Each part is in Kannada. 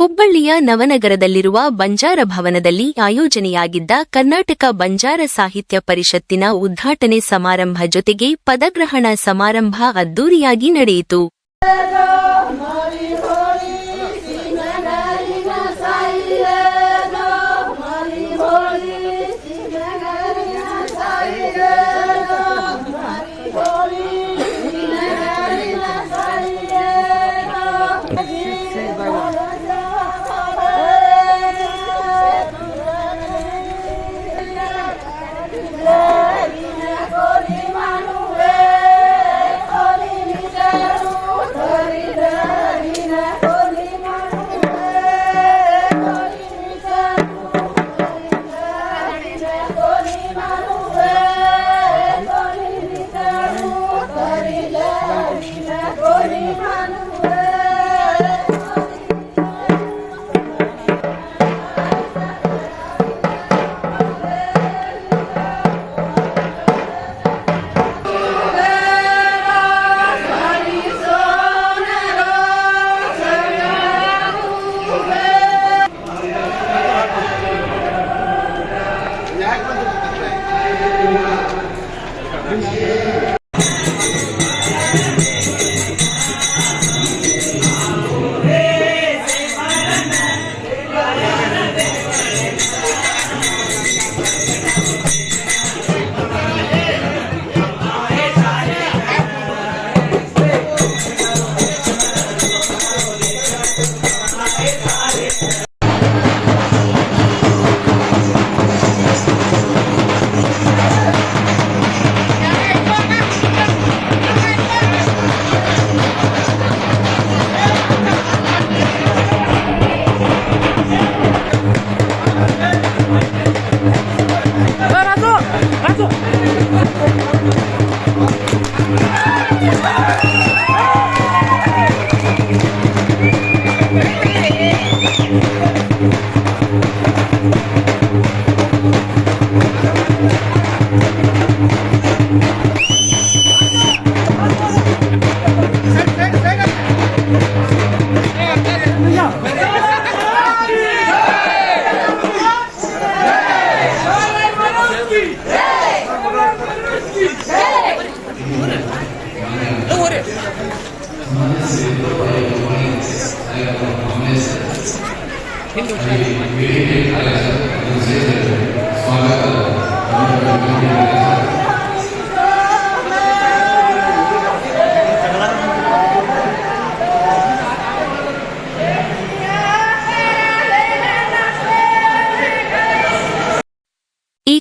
ಹುಬ್ಬಳ್ಳಿಯ ನವನಗರದಲ್ಲಿರುವ ಬಂಜಾರ ಭವನದಲ್ಲಿ ಆಯೋಜನೆಯಾಗಿದ್ದ ಕರ್ನಾಟಕ ಬಂಜಾರ ಸಾಹಿತ್ಯ ಪರಿಷತ್ತಿನ ಉದ್ಘಾಟನೆ ಸಮಾರಂಭ ಜೊತೆಗೆ ಪದಗ್ರಹಣ ಸಮಾರಂಭ ಅದ್ದೂರಿಯಾಗಿ ನಡೆಯಿತು.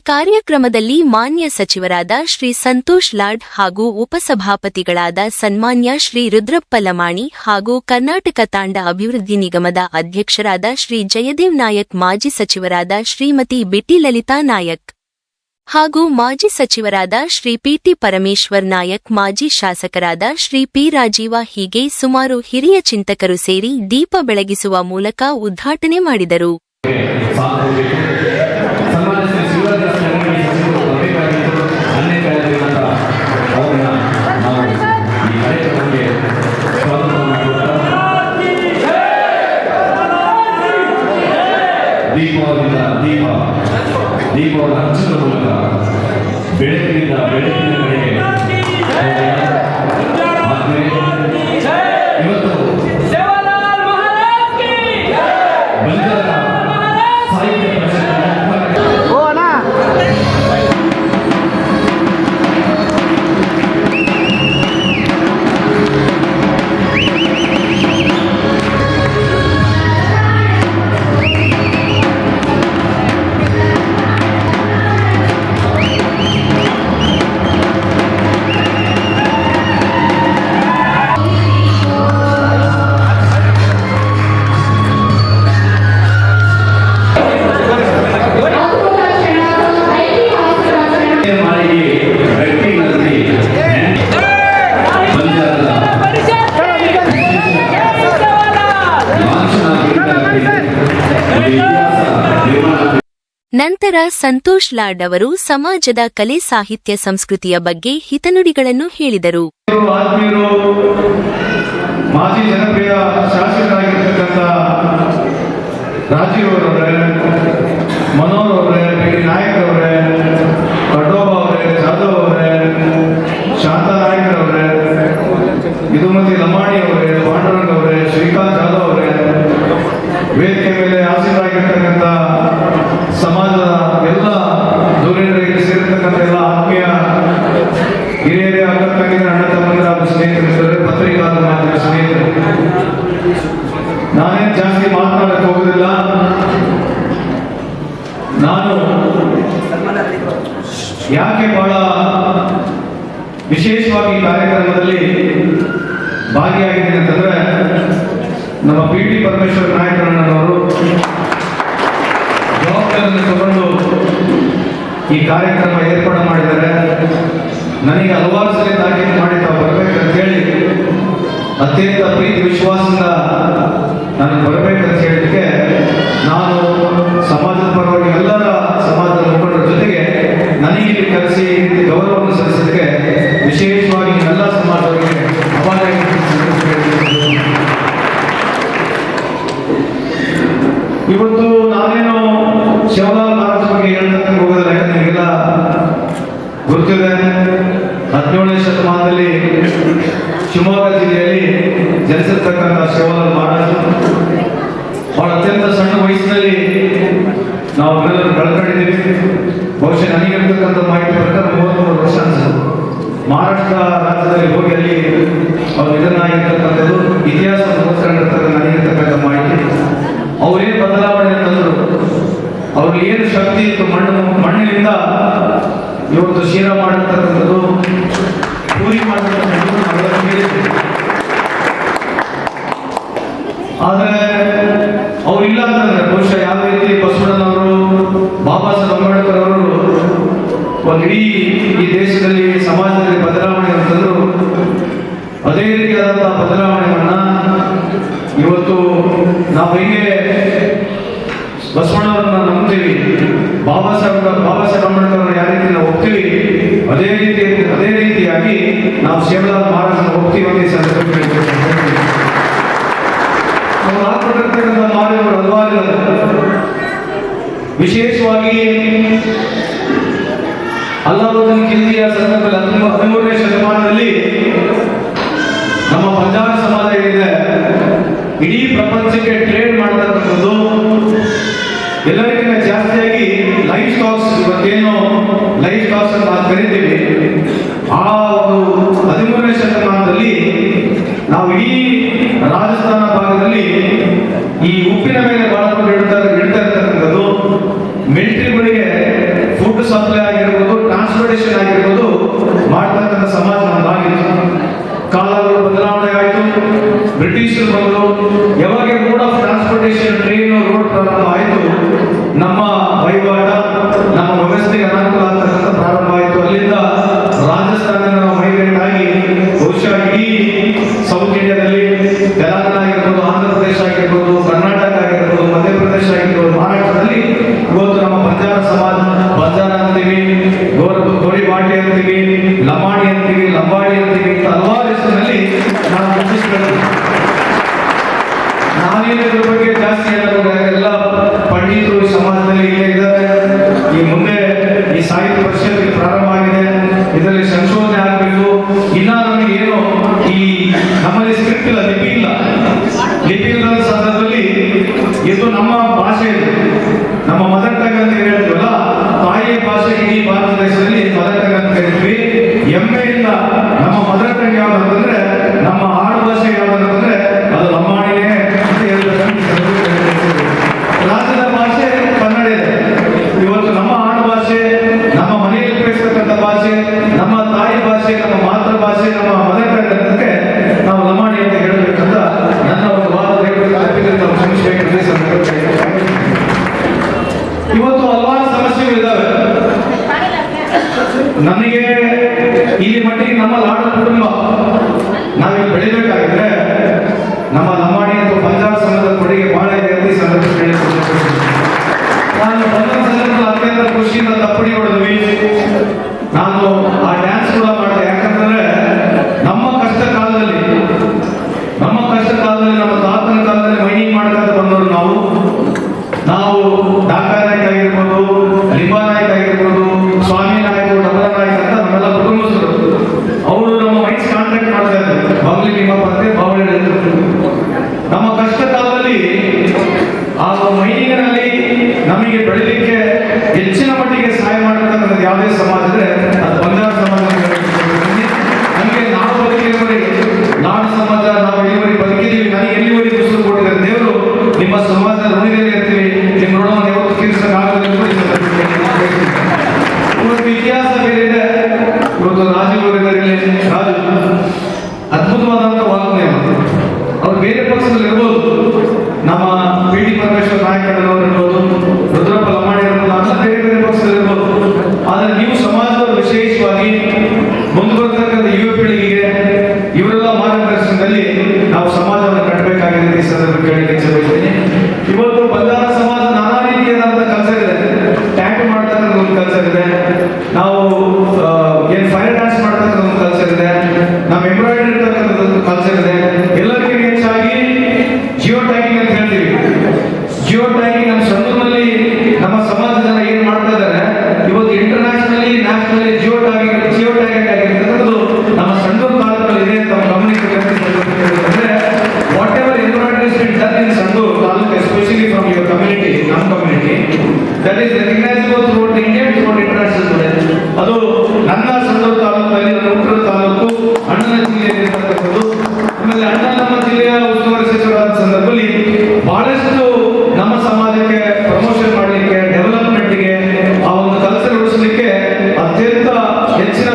ಕಾರ್ಯಕ್ರಮದಲ್ಲಿ ಮಾನ್ಯ ಸಚಿವರಾದ ಶ್ರೀ ಸಂತೋಷ್ ಲಾಡ್ ಹಾಗೂ ಉಪಸಭಾಪತಿಗಳಾದ ಸನ್ಮಾನ್ಯ ಶ್ರೀ ರುದ್ರಪ್ಪ ಲಮಾಣಿ ಹಾಗೂ ಕರ್ನಾಟಕ ತಾಂಡ ಅಭಿವೃದ್ಧಿ ನಿಗಮದ ಅಧ್ಯಕ್ಷರಾದ ಶ್ರೀ ಜಯದೇವ್ ನಾಯಕ್, ಮಾಜಿ ಸಚಿವರಾದ ಶ್ರೀಮತಿ ಬಿಟಿ ಲಲಿತಾ ನಾಯಕ್ ಹಾಗೂ ಮಾಜಿ ಸಚಿವರಾದ ಶ್ರೀ ಪಿಟಿ ಪರಮೇಶ್ವರ್ ನಾಯಕ್, ಮಾಜಿ ಶಾಸಕರಾದ ಶ್ರೀ ಪಿ ರಾಜೀವ ಹೀಗೆ ಸುಮಾರು ಹಿರಿಯ ಚಿಂತಕರು ಸೇರಿ ದೀಪ ಬೆಳಗಿಸುವ ಮೂಲಕ ಉದ್ಘಾಟನೆ ಮಾಡಿದರು. ನಂತರ ಸಂತೋಷ್ ಲಾಡ್ ಅವರು ಸಮಾಜದ ಕಲೆ ಸಾಹಿತ್ಯ ಸಂಸ್ಕೃತಿಯ ಬಗ್ಗೆ ಹಿತನುಡಿಗಳನ್ನು ಹೇಳಿದರು. ಮಾಜಿ ಜನಪ್ರಿಯ ಶಾಸಕರಾಗಿರ್ತಕ್ಕಂಥ ರಾಜೀವ್ ಅವರವರೇ, ಮನೋಹರ್ ಅವರೇ ಪಿ ಡಿ ನಾಯಕ್ ಅವರೇ ಕಡೋಬಾ ಅವರೇ, ಜಾಧವ್ ಅವರೇ, ಶಾಂತಾ ನಾಯಕರವರೇ ಪರಮೇಶ್ವರ ನಾಯಕರಣ್ಣನವರು ಜವಾಬ್ದಾರಿಯನ್ನು ತಗೊಂಡು ಈ ಕಾರ್ಯಕ್ರಮ ಏರ್ಪಾಡು ಮಾಡಿದ್ದಾರೆ. ನನಗೆ ಹಲವಾರು ಸಲ ತಾಕೀತು ಮಾಡಿ ತಾವು ಬರಬೇಕಂತ ಹೇಳಿ ಅತ್ಯಂತ ಪ್ರೀತಿ, ವಿಶ್ವಾಸದಿಂದ ನಾನು ಬರಬೇಕಂತ ಹೇಳಿದಕ್ಕೆ ನಾನು ಸಮಾಜದ ಪರವಾಗಿ ಎಲ್ಲರ ಸಮಾಜದ ಮುಖಂಡರ ಜೊತೆಗೆ ನನಗೆ ಕರೆಸಿ ಗೌರವ ಬಹುಶಃ ನನಗಿರ್ತಕ್ಕಂಥ ಮಾಹಿತಿ ಪ್ರಕಾರ ಮೂವತ್ಮೂರು ವರ್ಷ ಅನಿಸ್ತು. ಮಹಾರಾಷ್ಟ್ರ ರಾಜ್ಯದಲ್ಲಿ ಹೋಗಿ ಅಲ್ಲಿ ಅವ್ರು ಇದನ್ನಾಗಿರ್ತಕ್ಕಂಥದ್ದು ಇತಿಹಾಸ ಮೋಸ್ಕೊಂಡಿರ್ತಕ್ಕಂಥ ನನಗೆ ಇರ್ತಕ್ಕಂಥ ಮಾಹಿತಿ. ಅವ್ರೇನು ಬದಲಾವಣೆ ತಂದರು? ಅವ್ರಿಗೆ ಏನು ಶಕ್ತಿ ಇತ್ತು? ಮಣ್ಣು, ಮಣ್ಣಿನಿಂದ ಇವತ್ತು ಶೀರ ಮಾಡಿರ್ತಕ್ಕಂಥದ್ದು ಪೂರಿ ಮಾಡಿರ್ತಕ್ಕಂಥದ್ದು ಆದರೆ ಅವರಿಲ್ಲ ಅಂತಂದ್ರೆ ಬಹುಶಃ ಯಾವ ರೀತಿ ಬಸವಣ್ಣನವರು ಒಂದು ಇಡೀ ಈ ದೇಶದಲ್ಲಿ ಸಮಾಜದಲ್ಲಿ ಬದಲಾವಣೆ ಅಂತಂದ್ರು ಅದೇ ರೀತಿಯಾದಂತಹ ಬದಲಾವಣೆಗಳನ್ನ ಇವತ್ತು ನಾವು ಹೇಗೆ ಬಸವಣ್ಣವರನ್ನ ನಂಬ್ತೀವಿ, ಬಾಬಾ ಸಾಹೇಬ್ ಬಾಬಾ ಸಾಹೇಬ್ ಅಂಬೇಡ್ಕರ್ ಯಾವ ರೀತಿ ನಾವು ಹೋಗ್ತೀವಿ, ಅದೇ ರೀತಿ ಅದೇ ರೀತಿಯಾಗಿ ನಾವು ಶಿವಲಾಲ್ ಮಹಾರಾಜನ ಹೋಗ್ತೀವಿ ಅಂತ ಸಂದರ್ಭದಲ್ಲಿ ನಾವು ಹಾಕೊಂಡಿರ್ತಕ್ಕಂಥ ವಿಶೇಷವಾಗಿ ಅಲ್ಲಾವುದ್ದೀನ್ ಖಿಲ್ಜಿಯ ಸಂದರ್ಭದಲ್ಲಿ ಹದಿಮೂರನೇ ಶತಮಾನದಲ್ಲಿ ನಮ್ಮ ಪಂಜಾಬ್ ಸಮಾಜ ಏನಿದೆ ಇಡೀ ಪ್ರಪಂಚಕ್ಕೆ ಟ್ರೇಡ್ ಮಾಡ್ತಕ್ಕಂಥದ್ದು. ಎಲ್ಲರಿಗಿಂತ ಜಾಸ್ತಿಯಾಗಿ ಲೈಫ್ ಸ್ಟಾಕ್ಸ್ ಇವತ್ತೇನು ಲೈಫ್ ಸ್ಟಾಕ್ಸ್ ಅಂತ ಕರಿತೀವಿ. ಆ ಒಂದು ಹದಿಮೂರನೇ ಶತಮಾನದಲ್ಲಿ ನಾವು ಇಡೀ ರಾಜಸ್ಥಾನ ಭಾಗದಲ್ಲಿ ಈ ಉಪ್ಪಿನ ಮೇಲೆ బ్రిటిష్ ప్రభుత్వం గెలిచిన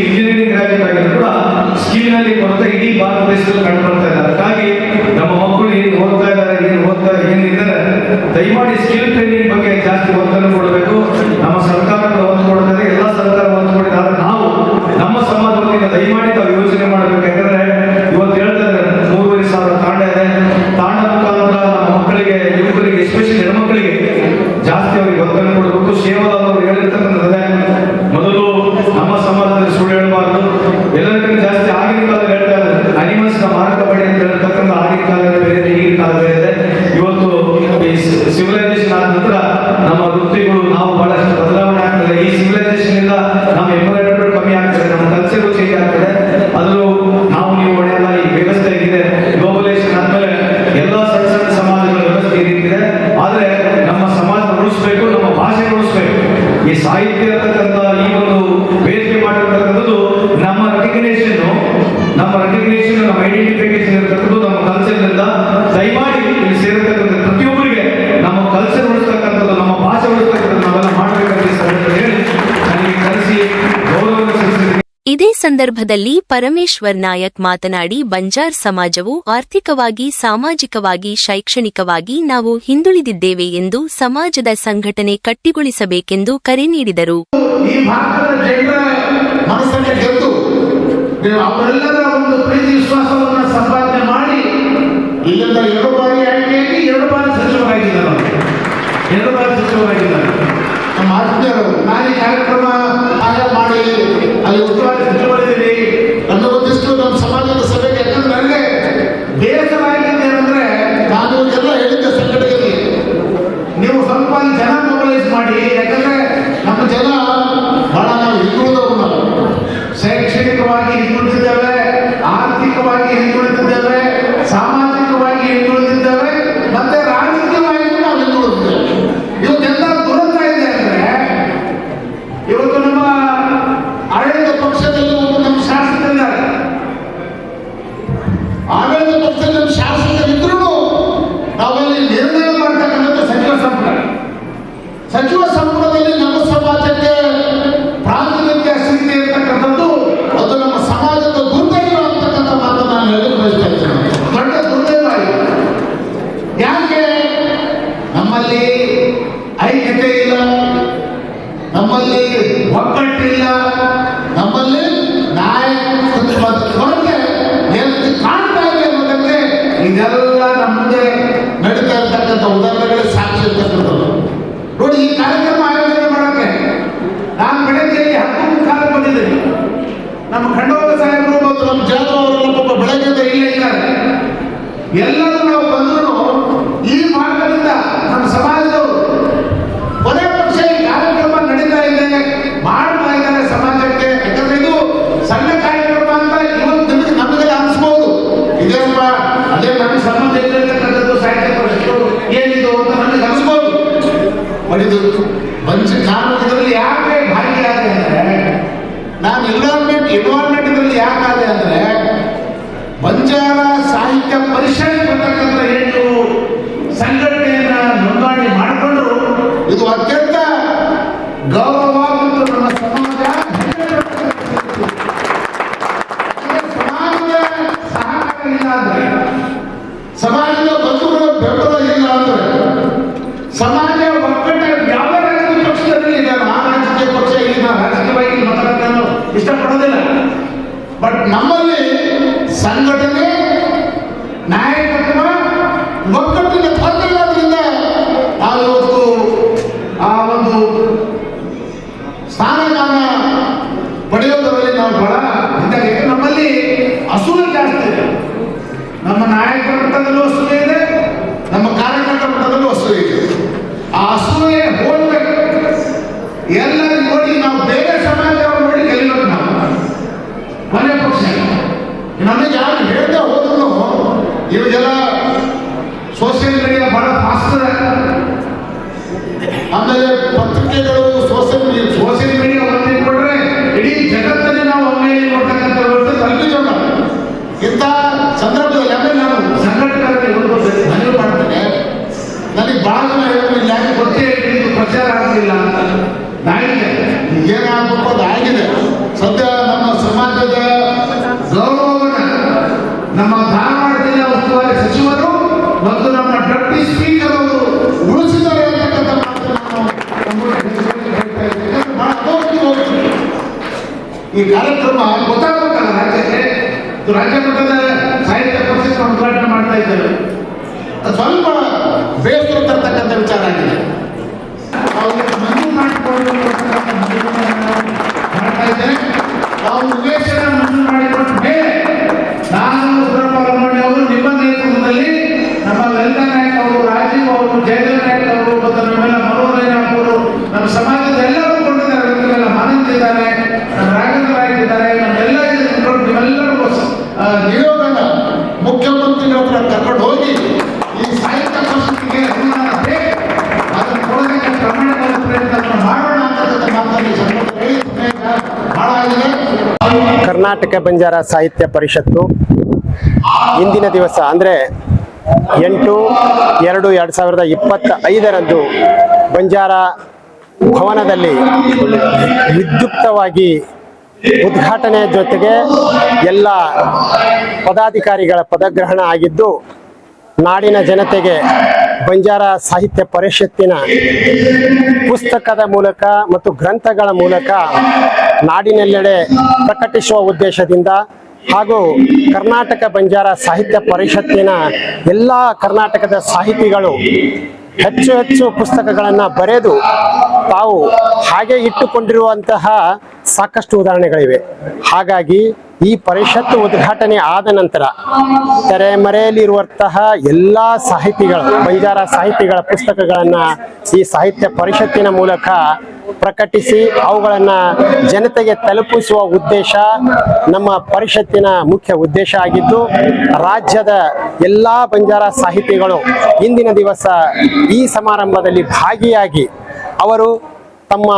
ಇಂಜಿನಿಯರಿಂಗ್ ಗ್ರಾಜುಯೇಟ್ ಆಗಿದ್ರು ಸ್ಕಿಲ್ ಅಲ್ಲಿ ಕೊರತೆ ಇಡೀ ಭಾರತ ದೇಶದಲ್ಲಿ ಕಂಡು ಬರ್ತಾ ಇದೆ ಹಾಗಾಗಿ ನಮ್ಮ ಮಕ್ಕಳು ಏನು ಓದ್ತಾ ಇದ್ದಾರೆ, ಏನು ಓದ್ತಾ ಏನಿದ್ದಾರೆ, ದಯಮಾಡಿ ಸ್ಕಿಲ್ ಸಂದರ್ಭದಲ್ಲಿ ಪರಮೇಶ್ವರ್ ನಾಯಕ್ ಮಾತನಾಡಿ, ಬಂಜಾರ್ ಸಮಾಜವು ಆರ್ಥಿಕವಾಗಿ, ಸಾಮಾಜಿಕವಾಗಿ, ಶೈಕ್ಷಣಿಕವಾಗಿ ನಾವು ಹಿಂದುಳಿದಿದ್ದೇವೆ ಎಂದು ಸಮಾಜದ ಸಂಘಟನೆ ಕಟ್ಟಿಗೊಳಿಸಬೇಕೆಂದು ಕರೆ ನೀಡಿದರು. ನಮ್ಮ ಖಂಡೋಬ ಸಾಹೇಬರು ಮತ್ತು ನಮ್ಮ ಜಾಧವ್ ಅವರೆಲ್ಲ ಪಾಪ ಬೆಳಗ್ಗೆ ಇಲ್ಲೇ ಇದ್ದಾರೆ. ಎಲ್ಲರೂ ನಾವು ಬಂದ್ರು ಈ ಮಾರ್ಗದಿಂದ ನಮ್ಮ ಸಮಾಜದವರು ಕೊನೆ ಪಕ್ಷ ಈ ಕಾರ್ಯಕ್ರಮ ನಡೀತಾ ಇದೆ ಮಾಡ್ತಾ ಇದ್ದಾರೆ ಸಮಾಜಕ್ಕೆ ಯಾಕಂದ್ರೆ ಇದು ಸಣ್ಣ ಕಾರ್ಯಕ್ರಮ ಅಂತ ಇವತ್ತು ನಿಮಗೆ ನಮಗೆ ಅನಿಸ್ಬೋದು ಇದೇನಪ್ಪ ಅದೇ ನಮ್ಮ ಸಂಬಂಧ ಇಲ್ಲಿರ್ತಕ್ಕಂಥದ್ದು ಸಾಹಿತ್ಯ ಪರಿಷತ್ತು ಏನಿದು ಅಂತ ನಮಗೆ ಅನಿಸ್ಬೋದು ಬಡಿದು ಬಂಚ ನಾನು ಇದರಲ್ಲಿ ಯಾಕೆ ಭಾಗಿಯಾದೆ ಅಂದ್ರೆ ನಾನು ಎನ್ವೈರ್ಮೆಂಟ್ ಎನ್ವೈರ್ಮೆಂಟ್ ಇದರಲ್ಲಿ ಯಾಕಾದೆ ಅಂದ್ರೆ ಬಂಜಾರ ಸಾಹಿತ್ಯ ಪರಿಷತ್ ಬರ್ತಕ್ಕಂಥ ಏನು ಸಂಘಟನೆಯನ್ನ ನೋಂದಣಿ ಮಾಡಿಕೊಂಡು ಇದು ಅತ್ಯಂತ ಗೌರವ ಮತ್ತು ನಮ್ಮ ಸಮಾಜ ಸಮಾಜದ ಸಹಕಾರ ಇಲ್ಲ ಅಂದ್ರೆ ಸಮಾಜದ ಬಂಧುಗಳ ಬೆಂಬಲ ಇಲ್ಲ ಅಂದ್ರೆ ಸಮಾಜ ಒಕ್ಕಟ್ಟ ಯಾವ ರಾಜಕೀಯ ಪಕ್ಷದಲ್ಲಿ ಇದೆ ಆ ರಾಜಕೀಯ ಪಕ್ಷ ಇಲ್ಲಿ ನಾವು ರಾಜಕೀಯವಾಗಿ ಮಾತಾಡೋಕೆ ನಾನು ಇಷ್ಟಪಡೋದಿಲ್ಲ ಬಟ್ ನಮ್ಮಲ್ಲಿ ಸಂಘಟನೆ ನಾಯಕತ್ವ ಒಗ್ಗಟ್ಟಿನ ಕೊರತೆ ಇರೋದ್ರಿಂದ ನಾವು ಇವತ್ತು ಆ ಒಂದು ಸ್ಥಾನಮಾನ ಪಡೆಯೋದರಲ್ಲಿ ನಾವು ಬಹಳ ಹಿಂದಾಗಿ ಯಾಕಂದ್ರೆ ನಮ್ಮಲ್ಲಿ ಅಸೂಯೆ ಜಾಸ್ತಿ ಇದೆ ನಮ್ಮ ನಾಯಕರ ಮಟ್ಟದಲ್ಲೂ ಅಸೂಯೆ ಇದೆ ನಮ್ಮ ಕಾರ್ಯಕರ್ತರ ಮಟ್ಟದಲ್ಲೂ ಅಸೂಯೆ ಇದೆ ಆ ಅಸೂಯೆ ಹೋಗ್ಬೇಕು ಎಲ್ಲರೂ ನೋಡಿ ನಾವು ಬೇರೆ ಸಮಾಜವನ್ನು ನೋಡಿ ಗೆಲ್ಲಬೇಕು ನಾವು ಕೊನೆ ಪಕ್ಷ ನಮಗೆ ಯಾರು ಹೇಳ್ದೆ ಹೋದ್ರು ಇವಾಗೆಲ್ಲ ಸೋಷಿಯಲ್ ಮೀಡಿಯಾ ಬಹಳ ಫಾಸ್ಟ್ ಆಮೇಲೆ ಪತ್ರಿಕೆಗಳು ಸೋಷಿಯಲ್ ಮೀಡಿಯಾ ಸೋಷಿಯಲ್ ಮೀಡಿಯಾ ಒಂದೇ ಕೊಟ್ರೆ ಇಡೀ ಜಗತ್ತನ್ನೇ ನಾವು ಒಮ್ಮೆ ನೋಡ್ತಕ್ಕಂಥ ವ್ಯವಸ್ಥೆ ತಲುಪಿಸೋಣ ಇಂಥ ಸಂದರ್ಭದಲ್ಲಿ ಆಮೇಲೆ ನಾನು ಸಂಘಟಕರಲ್ಲಿ ಒಂದು ಮನವಿ ಮಾಡ್ತೇನೆ ನನಗೆ ಬಹಳ ಜನ ಹೇಳಿದ್ರು ಇಲ್ಲಿ ಯಾಕೆ ಗೊತ್ತೇ ಇಲ್ಲ, ಇದು ಆಗಲಿಲ್ಲ ಅಂತ ನಾಯಿಗೆ ಏನಾಗಬೇಕು ಅದು ಆಗಿದೆ. ಸದ್ಯ ನಮ್ಮ ಸಮಾಜದ ಗೌರವವನ್ನ ನಮ್ಮ ಧಾರವಾಡ ಜಿಲ್ಲಾ ಉಸ್ತುವಾರಿ ಸಚಿವರು ಮತ್ತು ನಮ್ಮ ಡೆಪ್ಟಿ ಸ್ಪೀಕರ್ ಅವರು ಉಳಿಸಿದ್ದಾರೆ ಅಂತಕ್ಕಂಥ. ಈ ಕಾರ್ಯಕ್ರಮ ಗೊತ್ತಾಗಬೇಕಲ್ಲ ರಾಜ್ಯಕ್ಕೆ? ರಾಜ್ಯ ಮಟ್ಟದ ಸಾಹಿತ್ಯ ಪರಿಷತ್ ಉದ್ಘಾಟನೆ ಮಾಡ್ತಾ ಇದ್ದಾರೆ ಸ್ವಲ್ಪ ಬೇಸರ ತರ್ತಕ್ಕಂಥ ವಿಚಾರ ಆಗಿದೆ. ಅವರು ನೇತೃತ್ವದಲ್ಲಿ ನಮ್ಮ ಲಲಿತಾ ನಾಯಕ್ ಅವರು ರಾಜೀವ್ ಅವರು ಜಯದೇವ್ ಕರ್ನಾಟಕ ಬಂಜಾರ ಸಾಹಿತ್ಯ ಪರಿಷತ್ತು. ಇಂದಿನ ದಿವಸ ಅಂದರೆ ಎಂಟು, ಎರಡು ಎರಡು ಸಾವಿರದ ಇಪ್ಪತ್ತ ಐದರಂದು ಬಂಜಾರ ಭವನದಲ್ಲಿ ವಿದ್ಯುಕ್ತವಾಗಿ ಉದ್ಘಾಟನೆ ಜೊತೆಗೆ ಎಲ್ಲ ಪದಾಧಿಕಾರಿಗಳ ಪದಗ್ರಹಣ ಆಗಿದ್ದು, ನಾಡಿನ ಜನತೆಗೆ ಬಂಜಾರ ಸಾಹಿತ್ಯ ಪರಿಷತ್ತಿನ ಪುಸ್ತಕದ ಮೂಲಕ ಮತ್ತು ಗ್ರಂಥಗಳ ಮೂಲಕ ನಾಡಿನೆಲ್ಲೆಡೆ ಪ್ರಕಟಿಸುವ ಉದ್ದೇಶದಿಂದ ಹಾಗೂ ಕರ್ನಾಟಕ ಬಂಜಾರ ಸಾಹಿತ್ಯ ಪರಿಷತ್ತಿನ ಎಲ್ಲ ಕರ್ನಾಟಕದ ಸಾಹಿತಿಗಳು ಹೆಚ್ಚು ಹೆಚ್ಚು ಪುಸ್ತಕಗಳನ್ನು ಬರೆದು ತಾವು ಹಾಗೆ ಇಟ್ಟುಕೊಂಡಿರುವಂತಹ ಸಾಕಷ್ಟು ಉದಾಹರಣೆಗಳಿವೆ. ಹಾಗಾಗಿ ಈ ಪರಿಷತ್ತು ಉದ್ಘಾಟನೆ ಆದ ನಂತರ ತೆರೆಮರೆಯಲ್ಲಿರುವಂತಹ ಎಲ್ಲ ಸಾಹಿತಿಗಳು, ಬಂಜಾರ ಸಾಹಿತಿಗಳ ಪುಸ್ತಕಗಳನ್ನು ಈ ಸಾಹಿತ್ಯ ಪರಿಷತ್ತಿನ ಮೂಲಕ ಪ್ರಕಟಿಸಿ ಅವುಗಳನ್ನು ಜನತೆಗೆ ತಲುಪಿಸುವ ಉದ್ದೇಶ ನಮ್ಮ ಪರಿಷತ್ತಿನ ಮುಖ್ಯ ಉದ್ದೇಶ ಆಗಿದ್ದು, ರಾಜ್ಯದ ಎಲ್ಲ ಬಂಜಾರ ಸಾಹಿತಿಗಳು ಇಂದಿನ ದಿವಸ ಈ ಸಮಾರಂಭದಲ್ಲಿ ಭಾಗಿಯಾಗಿ ಅವರು ತಮ್ಮ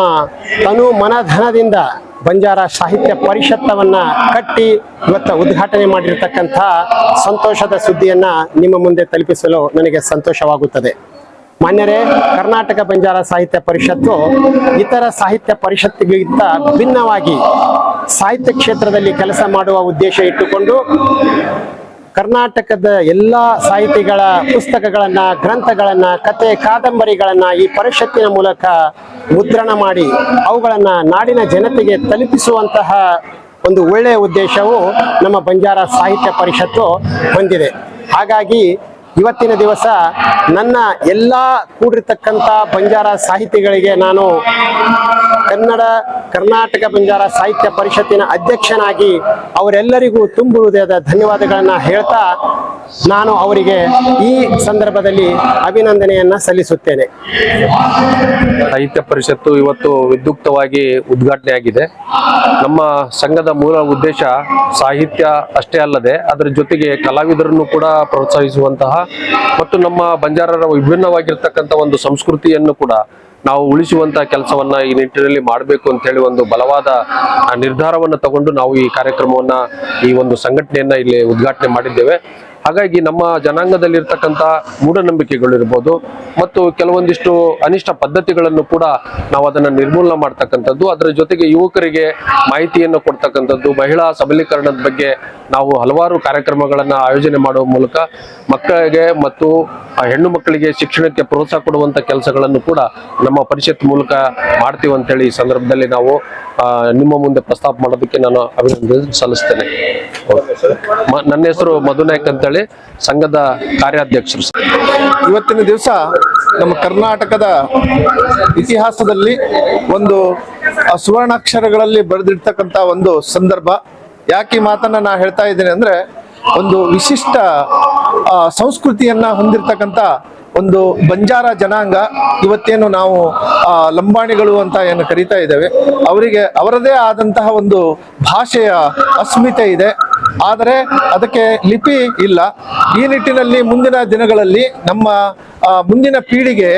ತನು ಮನಧನದಿಂದ ಬಂಜಾರ ಸಾಹಿತ್ಯ ಪರಿಷತ್ತವನ್ನ ಕಟ್ಟಿ ಇವತ್ತ ಉದ್ಘಾಟನೆ ಮಾಡಿರ್ತಕ್ಕಂಥ ಸಂತೋಷದ ಸುದ್ದಿಯನ್ನ ನಿಮ್ಮ ಮುಂದೆ ತಲುಪಿಸಲು ನನಗೆ ಸಂತೋಷವಾಗುತ್ತದೆ. ಮಾನ್ಯರೇ, ಕರ್ನಾಟಕ ಬಂಜಾರ ಸಾಹಿತ್ಯ ಪರಿಷತ್ತು ಇತರ ಸಾಹಿತ್ಯ ಪರಿಷತ್ತಿಗಿಂತ ಭಿನ್ನವಾಗಿ ಸಾಹಿತ್ಯ ಕ್ಷೇತ್ರದಲ್ಲಿ ಕೆಲಸ ಮಾಡುವ ಉದ್ದೇಶ ಇಟ್ಟುಕೊಂಡು ಕರ್ನಾಟಕದ ಎಲ್ಲ ಸಾಹಿತಿಗಳ ಪುಸ್ತಕಗಳನ್ನ, ಗ್ರಂಥಗಳನ್ನ, ಕತೆ, ಕಾದಂಬರಿಗಳನ್ನ ಈ ಪರಿಷತ್ತಿನ ಮೂಲಕ ಮುದ್ರಣ ಮಾಡಿ ಅವುಗಳನ್ನ ನಾಡಿನ ಜನತೆಗೆ ತಲುಪಿಸುವಂತಹ ಒಂದು ಒಳ್ಳೆಯ ಉದ್ದೇಶವು ನಮ್ಮ ಬಂಜಾರ ಸಾಹಿತ್ಯ ಪರಿಷತ್ತು ಹೊಂದಿದೆ. ಹಾಗಾಗಿ ಇವತ್ತಿನ ದಿವಸ ನನ್ನ ಎಲ್ಲ ಕೂಡಿರ್ತಕ್ಕಂಥ ಬಂಜಾರ ಸಾಹಿತಿಗಳಿಗೆ ನಾನು ಕನ್ನಡ, ಕರ್ನಾಟಕ ಬಂಜಾರ ಸಾಹಿತ್ಯ ಪರಿಷತ್ತಿನ ಅಧ್ಯಕ್ಷನಾಗಿ ಅವರೆಲ್ಲರಿಗೂ ತುಂಬು ಹೃದಯದ ಧನ್ಯವಾದಗಳನ್ನ ಹೇಳ್ತಾ ನಾನು ಅವರಿಗೆ ಈ ಸಂದರ್ಭದಲ್ಲಿ ಅಭಿನಂದನೆಯನ್ನ ಸಲ್ಲಿಸುತ್ತೇನೆ. ಸಾಹಿತ್ಯ ಪರಿಷತ್ತು ಇವತ್ತು ವಿದ್ಯುಕ್ತವಾಗಿ ಉದ್ಘಾಟನೆ ಆಗಿದೆ ನಮ್ಮ ಸಂಘದ ಮೂಲ ಉದ್ದೇಶ ಸಾಹಿತ್ಯ ಅಷ್ಟೇ ಅಲ್ಲದೆ ಅದರ ಜೊತೆಗೆ ಕಲಾವಿದರನ್ನು ಕೂಡ ಪ್ರೋತ್ಸಾಹಿಸುವಂತಹ ಮತ್ತು ನಮ್ಮ ಬಂಜಾರರ ವಿಭಿನ್ನವಾಗಿರ್ತಕ್ಕಂಥ ಒಂದು ಸಂಸ್ಕೃತಿಯನ್ನು ಕೂಡ ನಾವು ಉಳಿಸುವಂತ ಕೆಲಸವನ್ನ ಈ ನಿಟ್ಟಿನಲ್ಲಿ ಮಾಡಬೇಕು ಅಂತ ಹೇಳಿ ಒಂದು ಬಲವಾದ ನಿರ್ಧಾರವನ್ನ ತಗೊಂಡು ನಾವು ಈ ಕಾರ್ಯಕ್ರಮವನ್ನ ಈ ಒಂದು ಸಂಘಟನೆಯನ್ನ ಇಲ್ಲಿ ಉದ್ಘಾಟನೆ ಮಾಡಿದ್ದೇವೆ. ಹಾಗಾಗಿ ನಮ್ಮ ಜನಾಂಗದಲ್ಲಿರ್ತಕ್ಕಂಥ ಮೂಢನಂಬಿಕೆಗಳಿರ್ಬೋದು ಮತ್ತು ಕೆಲವೊಂದಿಷ್ಟು ಅನಿಷ್ಟ ಪದ್ಧತಿಗಳನ್ನು ಕೂಡ ನಾವು ಅದನ್ನು ನಿರ್ಮೂಲನೆ ಮಾಡ್ತಕ್ಕಂಥದ್ದು. ಅದರ ಜೊತೆಗೆ ಯುವಕರಿಗೆ ಮಾಹಿತಿಯನ್ನು ಕೊಡ್ತಕ್ಕಂಥದ್ದು. ಮಹಿಳಾ ಸಬಲೀಕರಣದ ಬಗ್ಗೆ ನಾವು ಹಲವಾರು ಕಾರ್ಯಕ್ರಮಗಳನ್ನು ಆಯೋಜನೆ ಮಾಡುವ ಮೂಲಕ ಮಕ್ಕಳಿಗೆ ಮತ್ತು ಆ ಹೆಣ್ಣು ಮಕ್ಕಳಿಗೆ ಶಿಕ್ಷಣಕ್ಕೆ ಪ್ರೋತ್ಸಾಹ ಕೊಡುವಂಥ ಕೆಲಸಗಳನ್ನು ಕೂಡ ನಮ್ಮ ಪರಿಷತ್ ಮೂಲಕ ಮಾಡ್ತೀವಿ ಅಂತೇಳಿ ಈ ಸಂದರ್ಭದಲ್ಲಿ ನಾವು ನಿಮ್ಮ ಮುಂದೆ ಪ್ರಸ್ತಾಪ ಮಾಡೋದಕ್ಕೆ ನಾನು ಅಭಿನಂದನೆ ಸಲ್ಲಿಸ್ತೇನೆ. ನನ್ನ ಹೆಸರು ಮಧುನಾಯಕ್ ಅಂತೇಳಿ. ಸಂಘದ ಕಾರ್ಯಾಧ್ಯಕ್ಷರು ಇವತ್ತಿನ ದಿವಸ ನಮ್ಮ ಕರ್ನಾಟಕದ ಇತಿಹಾಸದಲ್ಲಿ ಒಂದು ಸುವರ್ಣಾಕ್ಷರಗಳಲ್ಲಿ ಬರೆದಿರ್ತಕ್ಕಂಥ ಒಂದು ಸಂದರ್ಭ. ಯಾಕೆ ಮಾತನ್ನ ನಾ ಹೇಳ್ತಾ ಇದ್ದೀನಿ ಅಂದ್ರೆ ಒಂದು ವಿಶಿಷ್ಟ ಸಂಸ್ಕೃತಿಯನ್ನ ಹೊಂದಿರತಕ್ಕಂಥ ಒಂದು ಬಂಜಾರ ಜನಾಂಗ ಇವತ್ತೇನು ನಾವು ಲಂಬಾಣಿಗಳು ಅಂತ ಏನು ಕರಿತಾ ಇದ್ದೇವೆ. ಅವರಿಗೆ ಅವರದೇ ಆದಂತಹ ಒಂದು ಭಾಷೆಯ ಅಸ್ಮಿತೆ ಇದೆ. ಆದರೆ ಅದಕ್ಕೆ ಲಿಪಿ ಇಲ್ಲ. ಈ ನಿಟ್ಟಿನಲ್ಲಿ ಮುಂದಿನ ದಿನಗಳಲ್ಲಿ ನಮ್ಮ ಮುಂದಿನ ಪೀಳಿಗೆ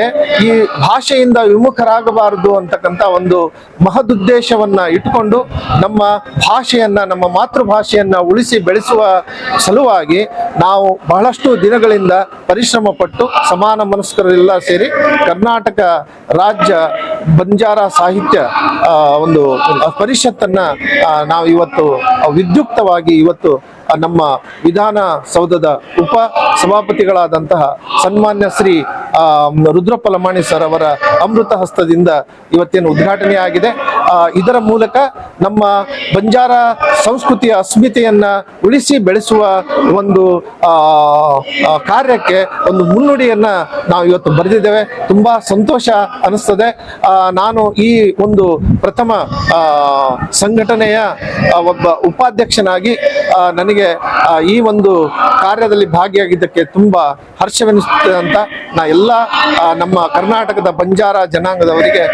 ಈ ಭಾಷೆಯಿಂದ ವಿಮುಖರಾಗಬಾರದು ಅಂತಕ್ಕಂಥ ಒಂದು ಮಹದುದ್ದೇಶವನ್ನ ಇಟ್ಟುಕೊಂಡು ನಮ್ಮ ಭಾಷೆಯನ್ನ, ನಮ್ಮ ಮಾತೃಭಾಷೆಯನ್ನ ಉಳಿಸಿ ಬೆಳೆಸುವ ಸಲುವಾಗಿ ನಾವು ಬಹಳಷ್ಟು ದಿನಗಳಿಂದ ಪರಿಶ್ರಮ ಪಟ್ಟು ಸಮಾನ ಮನಸ್ಕರೆಲ್ಲ ಸೇರಿ ಕರ್ನಾಟಕ ರಾಜ್ಯ ಬಂಜಾರ ಸಾಹಿತ್ಯ ಒಂದು ಪರಿಷತ್ತನ್ನ ನಾವು ಇವತ್ತು ವಿದ್ಯುಕ್ತವಾಗಿ ಇವತ್ತು ನಮ್ಮ ವಿಧಾನಸೌಧದ ಉಪ ಸಭಾಪತಿಗಳಾದಂತಹ ಸನ್ಮಾನ್ಯ ಶ್ರೀ ರುದ್ರಪಲಮಾಣಿ ಸರ್ ಅವರ ಅಮೃತ ಹಸ್ತದಿಂದ ಇವತ್ತೇನು ಉದ್ಘಾಟನೆ ಆಗಿದೆ. ಇದರ ಮೂಲಕ ನಮ್ಮ ಬಂಜಾರ ಸಂಸ್ಕೃತಿಯ ಅಸ್ಮಿತೆಯನ್ನ ಉಳಿಸಿ ಬೆಳೆಸುವ ಒಂದು ಕಾರ್ಯಕ್ಕೆ ಒಂದು ಮುನ್ನುಡಿಯನ್ನ ನಾವು ಇವತ್ತು ಬರೆದಿದ್ದೇವೆ. ತುಂಬಾ ಸಂತೋಷ ಅನಿಸ್ತದೆ. ನಾನು ಈ ಒಂದು ಪ್ರಥಮ ಸಂಘಟನೆಯ ಒಬ್ಬ ಉಪಾಧ್ಯಕ್ಷನಾಗಿ ನನಗೆ ಈ ಒಂದು ಕಾರ್ಯದಲ್ಲಿ ಭಾಗಿಯಾಗಿದ್ದಕ್ಕೆ ತುಂಬಾ ಹರ್ಷವೆನಿಸುತ್ತದೆ ಅಂತ ನಾ ಎಲ್ಲ ನಮ್ಮ ಕರ್ನಾಟಕದ ಬಂಜಾರ ಜನಾಂಗದವರಿಗೆ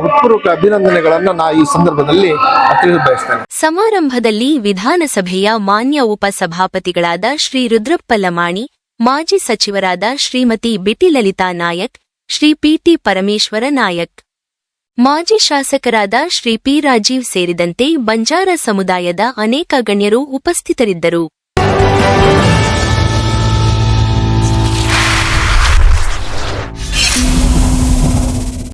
ಹೃತ್ಪೂರ್ವಕ ಅಭಿನಂದನೆಗಳನ್ನ ನಾ ಈ ಸಂದರ್ಭದಲ್ಲಿ ತಿಳಿದು ಸಮಾರಂಭದಲ್ಲಿ ವಿಧಾನಸಭೆಯ ಮಾನ್ಯ ಉಪಸಭಾಪತಿಗಳಾದ ಶ್ರೀ ರುದ್ರಪ್ಪ ಲಮಾಣಿ ಮಾಜಿ ಸಚಿವರಾದ Shrimati B T Lalitha Naik, Shri P T Parameshwara Naik ಮಾಜಿ ಶಾಸಕರಾದ ಶ್ರೀ ಪಿ ರಾಜೀವ್ ಸೇರಿದಂತೆ ಬಂಜಾರ ಸಮುದಾಯದ ಅನೇಕ ಗಣ್ಯರು ಉಪಸ್ಥಿತರಿದ್ದರು.